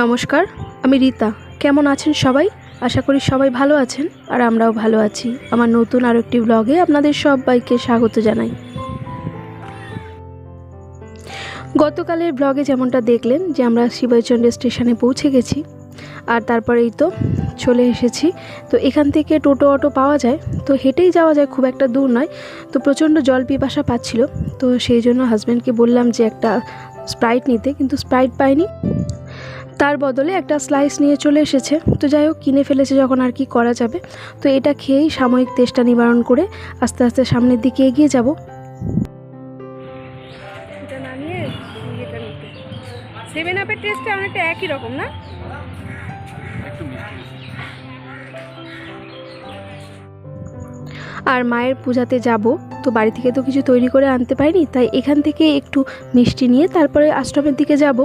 নমস্কার, আমি রীতা। কেমন আছেন সবাই? আশা করি সবাই ভালো আছেন, আর আমরাও ভালো আছি। আমার নতুন আরও একটি ব্লগে আপনাদের সবাইকে স্বাগত জানাই। গতকালের ব্লগে যেমনটা দেখলেন যে আমরা শিবাইচন্দ্র স্টেশনে পৌঁছে গেছি, আর তারপরেই তো চলে এসেছি। তো এখান থেকে টোটো অটো পাওয়া যায়, তো হেঁটেই যাওয়া যায় খুব একটা দূর নয়। তো প্রচণ্ড জল পিপাসা পাচ্ছিল, তো সেই জন্য হাজব্যান্ডকে বললাম যে একটা স্প্রাইট নিতে, কিন্তু স্প্রাইট পাইনি। তার বদলে একটা স্লাইস নিয়ে চলে এসেছে। তো যাই হোক কিনে ফেলেছে যখন আর কি করা যাবে। তো এটা খেয়েই সাময়িক তেষ্টা নিবারণ করে আস্তে আস্তে সামনের দিকে এগিয়ে যাব। সেভেন আপের টেস্টটা অনেকটা একই রকম না? আর মায়ের পূজাতে যাব। তো বাড়ি থেকে তো কিছু তৈরি করে আনতে পারিনি তাই এখান থেকে একটু মিষ্টি নিয়ে তারপরে আশ্রমের দিকে যাব।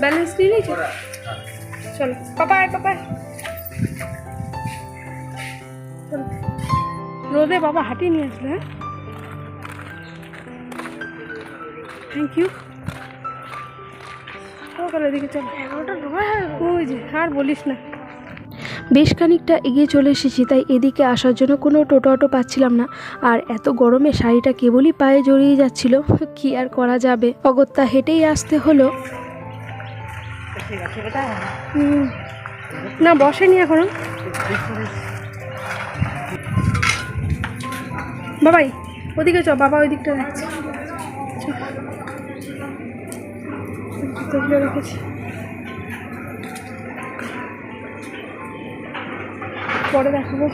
ব্যালেন্স নিয়ে নিয়েছো চলো। পাপায় পাপায় চলো। রোদে বাবা হাঁটিয়ে নিয়ে আসলে হ্যাঁ? থ্যাংক ইউ সকালের দিকে চলো। এগারোটা ওই যে আর বলিস না। বেশ খানিকটা এগিয়ে চলে এসেছি তাই এদিকে আসার জন্য কোনো টোটো অটো পাচ্ছিলাম না। আর এত গরমে শাড়িটা কেবলই পায়ে জড়িয়ে যাচ্ছিল কি আর করা যাবে? অগত্যা হেঁটেই আসতে হলো। না। বসেনি এখনও। বাবাই, ওদিকে চ বাবা ওই দিকটা রাখছে রেখেছি। পরে দেখাবো।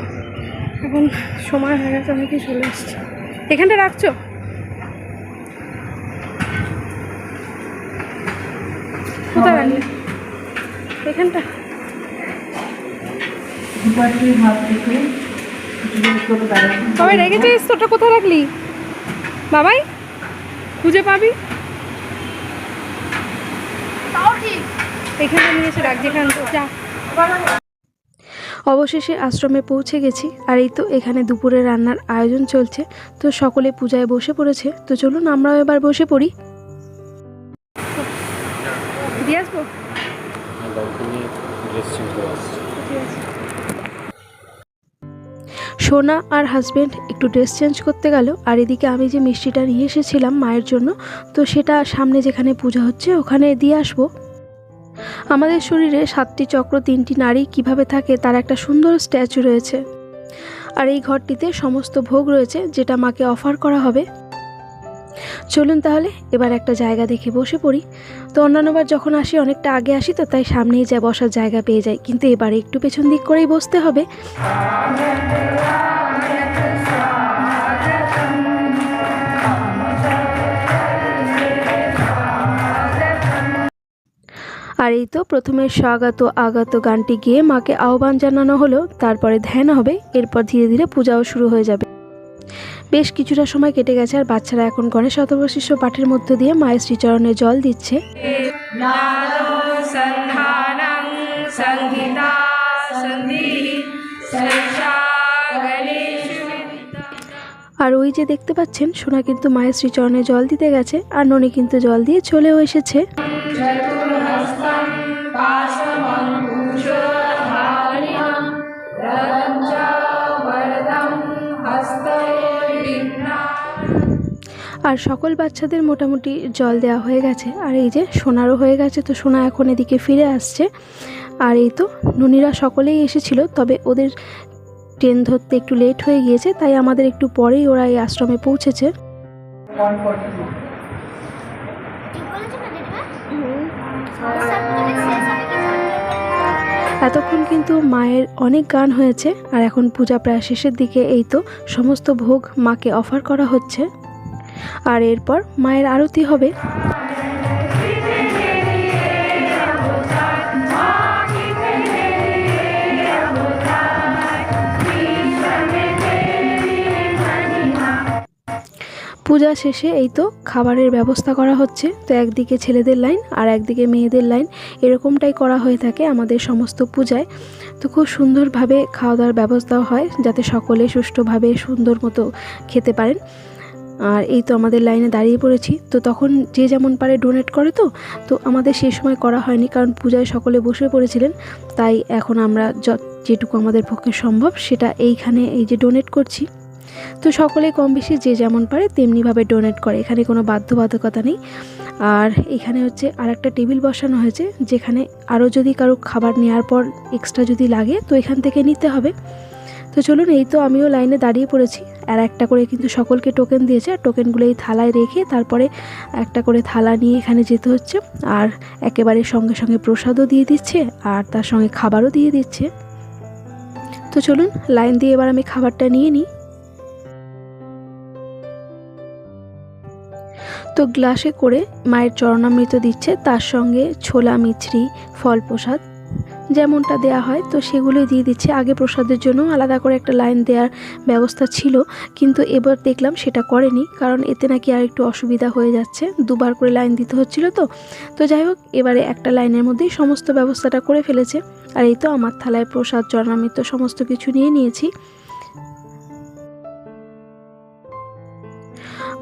এখন সময় হয়ে গেছে অনেকেই চলে এসছে এখানটা রাখছো? কোথায় রাখলে? এখানটা। তবে রেখেছিস তোটা কোথায় রাখলি? বাবাই খুঁজে পাবি? এখানে নিয়ে এসে রাখ যেখান যা। অবশেষে আশ্রমে পৌঁছে গেছি আর এই তো এখানে দুপুরে রান্নার আয়োজন চলছে। তো সকলে পূজায় বসে পড়েছে তো চলুন আমরাও এবার বসে পড়ি। দিয়ে আসব? সোনা আর হাজব্যান্ড একটু ড্রেস চেঞ্জ করতে গেল। আর এদিকে আমি যে মিষ্টিটা নিয়ে এসেছিলাম মায়ের জন্য, তো সেটা সামনে যেখানে পূজা হচ্ছে ওখানে দিয়ে আসব। আমাদের শরীরে সাতটি চক্র, তিনটি নারী কীভাবে থাকে তার একটা সুন্দর স্ট্যাচু রয়েছে। আর এই ঘরটিতে সমস্ত ভোগ রয়েছে যেটা মাকে অফার করা হবে। চলুন তাহলে, এবার একটা জায়গা দেখে বসে পড়ি। তো অন্যান্যবার যখন আসি, অনেকটা আগে আসি, তো তাই সামনেই যা বসার জায়গা পেয়ে যাই। কিন্তু এবারে একটু পেছন দিক করেই বসতে হবে। আর এই তো প্রথমে স্বাগত আগত গানটি গিয়ে মাকে আহ্বান জানানো হলো, তারপরে ধ্যান হবে, এরপর ধীরে ধীরে পূজাও শুরু হয়ে যাবে। বেশ কিছুটা সময় কেটে গেছে আর বাচ্চারা এখন গণেশ শতবশিষ্য পাঠের মধ্য দিয়ে মায়ের শ্রীচরণে জল দিচ্ছে। আর ওই যে দেখতে পাচ্ছেন, সোনা কিন্তু মায়ের শ্রীচরণে জল দিতে গেছে আর ননি কিন্তু জল দিয়ে চলেও এসেছে। আর সকল বাচ্চাদের মোটামুটি জল দেওয়া হয়ে গেছে। আর এই যে সোনারও হয়ে গেছে, তো সোনা এখন এদিকে ফিরে আসছে। আর এই তো নুনিরা সকলেই এসেছিল, তবে ওদের ট্রেন ধরতে একটু লেট হয়ে গিয়েছে, তাই আমাদের একটু পরেই ওরা এই আশ্রমে পৌঁছেছে। এতক্ষণ কিন্তু মায়ের অনেক গান হয়েছে, আর এখন পূজা প্রায় শেষের দিকে। এই তো সমস্ত ভোগ মাকে অফার করা হচ্ছে। আর এরপর মায়ের আরতি হবে। পূজা শেষে এই তো খাবারের ব্যবস্থা করা হচ্ছে। তো একদিকে ছেলেদের লাইন আর একদিকে মেয়েদের লাইন এরকমটাই করা হয়ে থাকে আমাদের সমস্ত পূজায়। তো খুব সুন্দরভাবে খাওয়া দাওয়ার ব্যবস্থাও হয় যাতে সকলে সুষ্ঠুভাবে সুন্দর মতো খেতে পারেন। আর এই তো আমাদের লাইনে দাঁড়িয়ে পড়েছি। তো তখন যে যেমন পারে ডোনেট করে তো তো আমাদের সেই সময় করা হয়নি কারণ পূজায় সকলে বসে পড়েছিলেন। তাই এখন আমরা যেটুকু আমাদের পক্ষে সম্ভব সেটা এইখানে এই যে ডোনেট করছি। তো সকলে কম বেশি যে যেমন পারে তেমনিভাবে ডোনেট করে, এখানে কোনো বাধ্যবাধকতা নেই। আর এখানে হচ্ছে আর একটা টেবিল বসানো হয়েছে, যেখানে আরও যদি কারও খাবার নেওয়ার পর এক্সট্রা যদি লাগে, তো এখান থেকে নিতে হবে। তো চলুন, এই তো আমিও লাইনে দাঁড়িয়ে পড়েছি। আর একটা করে কিন্তু সকলকে টোকেন দিয়েছে। আর টোকেনগুলো এই থালায় রেখে তারপরে একটা করে থালা নিয়ে এখানে যেতে হচ্ছে। আর একেবারে সঙ্গে সঙ্গে প্রসাদও দিয়ে দিচ্ছে আর তার সঙ্গে খাবারও দিয়ে দিচ্ছে। তো চলুন, লাইন দিয়ে এবার আমি খাবারটা নিয়ে নিই। তো গ্লাসে করে মায়ের চরণামৃত দিচ্ছে। তার সঙ্গে ছোলা, মিছরি, ফল প্রসাদ যেমনটা দেয়া হয়, তো সেগুলোই দিয়ে দিচ্ছে। আগে প্রসাদের জন্য আলাদা করে একটা লাইন দেওয়ার ব্যবস্থা ছিল, কিন্তু এবার দেখলাম সেটা করেনি, কারণ এতে নাকি আর একটু অসুবিধা হয়ে যাচ্ছে। দুবার করে লাইন দিতে হচ্ছিল তো। তো যাই হোক, এবারে একটা লাইনের মধ্যেই সমস্ত ব্যবস্থাটা করে ফেলেছে। আর এই তো আমার থালায় প্রসাদ চরণামৃত সমস্ত কিছু নিয়ে নিয়েছি।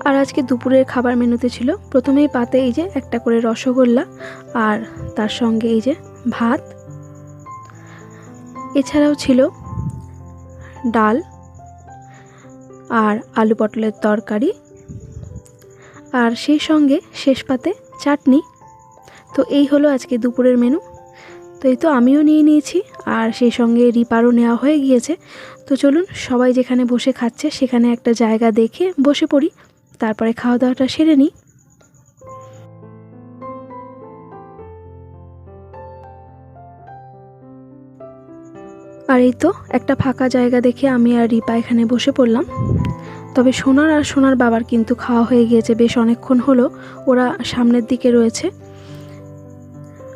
আর আজকে দুপুরের খাবার মেনুতে ছিল, প্রথমেই পাতে এই যে একটা করে রসগোল্লা, আর তার সঙ্গে এই যে ভাত এছাড়াও ছিল ডাল আর আলু পটলের তরকারি আর সেই সঙ্গে শেষ পাতে চাটনি। তো এই হলো আজকে দুপুরের মেনু। তো এই তো আমিও নিয়ে নিয়েছি আর সেই সঙ্গে রিপারও নেওয়া হয়ে গিয়েছে। তো চলুন সবাই যেখানে বসে খাচ্ছে সেখানে একটা জায়গা দেখে বসে পড়ি। তারপরে খাওয়া দাওয়াটা সেরে নিই। আর এই তো, একটা ফাঁকা জায়গা দেখে আমি আর রিপা এখানে বসে পড়লাম। তবে সোনার আর সোনার বাবার কিন্তু খাওয়া হয়ে গিয়েছে, বেশ অনেকক্ষণ হলো ওরা সামনের দিকে রয়েছে।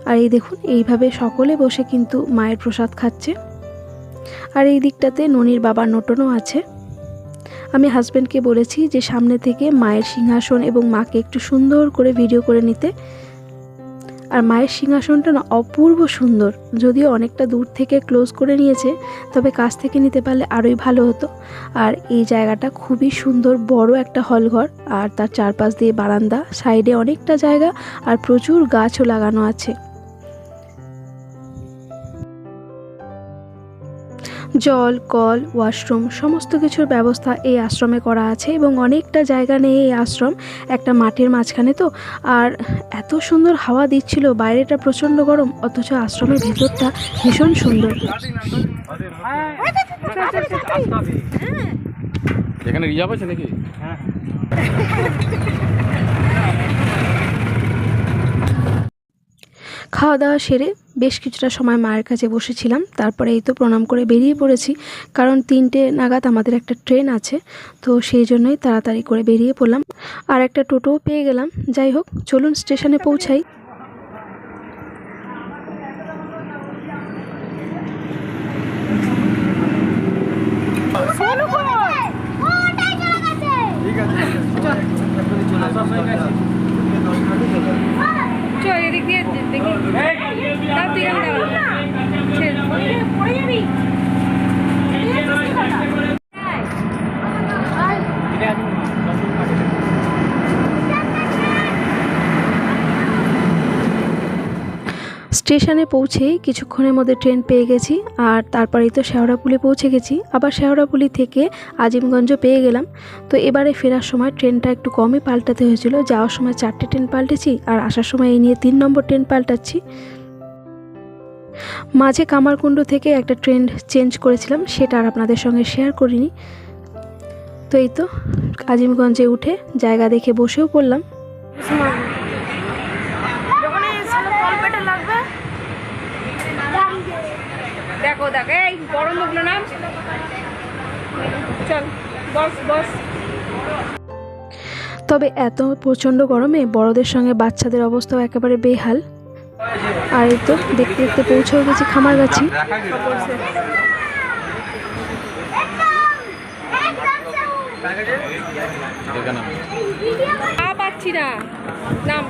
আর এই দেখুন, এইভাবে সকলে বসে কিন্তু মায়ের প্রসাদ খাচ্ছে। আর এই দিকটাতে ননির বাবার নোটনও আছে। আমি হাজব্যান্ডকে বলেছি যে সামনে থেকে মায়ের সিংহাসন এবং মাকে একটু সুন্দর করে ভিডিও করে নিতে। আর মায়ের সিংহাসনটা না অপূর্ব সুন্দর। যদিও অনেকটা দূর থেকে ক্লোজ করে নিয়েছে, তবে কাছ থেকে নিতে পারলে আরোই ভালো হতো। আর এই জায়গাটা খুবই সুন্দর, বড় একটা হলঘর আর তার চারপাশ দিয়ে বারান্দা, সাইডে অনেকটা জায়গা, আর প্রচুর গাছও লাগানো আছে। জল কল ওয়াশরুম সমস্ত কিছুর ব্যবস্থা এই আশ্রমে করা আছে এবং অনেকটা জায়গা নেই এই আশ্রম একটা মাঠের মাঝখানে তো। আর এত সুন্দর হাওয়া দিচ্ছিল বাইরেটা প্রচণ্ড গরম অথচ আশ্রমের ভেতরটা ভীষণ সুন্দর। এখানে রিজার্ভ আছে নাকি? খাওয়া দাওয়া সেরে বেশ কিছুটা সময় মায়ের কাছে বসেছিলাম। তারপরে এই তো প্রণাম করে বেরিয়ে পড়েছি। কারণ তিনটে নাগাদ আমাদের একটা ট্রেন আছে। তো সেই জন্যই তাড়াতাড়ি করে বেরিয়ে পড়লাম। আর একটা টোটোও পেয়ে গেলাম। যাই হোক চলুন স্টেশনে পৌঁছাই। চল এদিক দিয়ে দেখি তার তুই এখানে দাঁড়া ছেড়ে। স্টেশনে পৌঁছেই কিছুক্ষণের মধ্যে ট্রেন পেয়ে গেছি, আর তারপরেই তো শেওড়াপুলি পৌঁছে গেছি। আবার শেওড়াপুলি থেকে আজিমগঞ্জ পেয়ে গেলাম। তো এবারে ফেরার সময় ট্রেনটা একটু কমই পাল্টাতে হয়েছিল। যাওয়ার সময় চারটে ট্রেন পাল্টেছি, আর আসার সময় এই নিয়ে তিন নম্বর ট্রেন পাল্টাচ্ছি। মাঝে কামারকুণ্ড থেকে একটা ট্রেন চেঞ্জ করেছিলাম, সেটা আর আপনাদের সঙ্গে শেয়ার করিনি। তো এই তো, আজিমগঞ্জে উঠে জায়গা দেখে বসেও পড়লাম যখন এই সামনে তলপেটে লাগবে দেখো এই গরম উঠল না চল বস বস। তবে এত প্রচণ্ড গরমে বড়দের সঙ্গে বাচ্চাদের অবস্থাও একেবারে বেহাল। আর এই তো দেখতে দেখতে পৌঁছেও গেছি খামার গাছি। পা পাচ্ছি না। নাম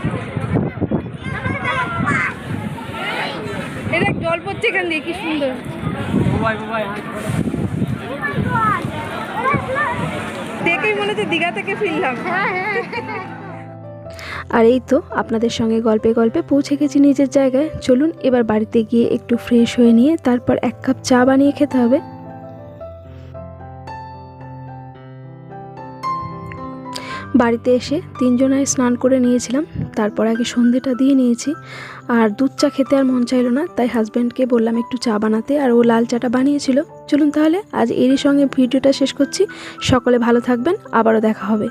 এই দেখ জল পড়ছে এখান দিয়ে, কি সুন্দর। দেখেই মনে হচ্ছে দীঘা থেকে ফিরলাম। আর এই তো আপনাদের সঙ্গে গল্পে গল্পে পৌঁছে গেছি নিজের জায়গায়। চলুন, এবার বাড়িতে গিয়ে একটু ফ্রেশ হয়ে নিয়ে তারপর এক কাপ চা বানিয়ে খেতে হবে। বাড়িতে এসে তিনজনায় স্নান করে নিয়েছিলাম। তারপর আগে সন্ধেটা দিয়ে নিয়েছি। আর দুধ চা খেতে আর মন চাইলো না, তাই হাজব্যান্ডকে বললাম একটু চা বানাতে, আর ও লাল চাটা বানিয়েছিল। চলুন তাহলে, আজ এরই সঙ্গে ভিডিওটা শেষ করছি। সকলে ভালো থাকবেন, আবারও দেখা হবে।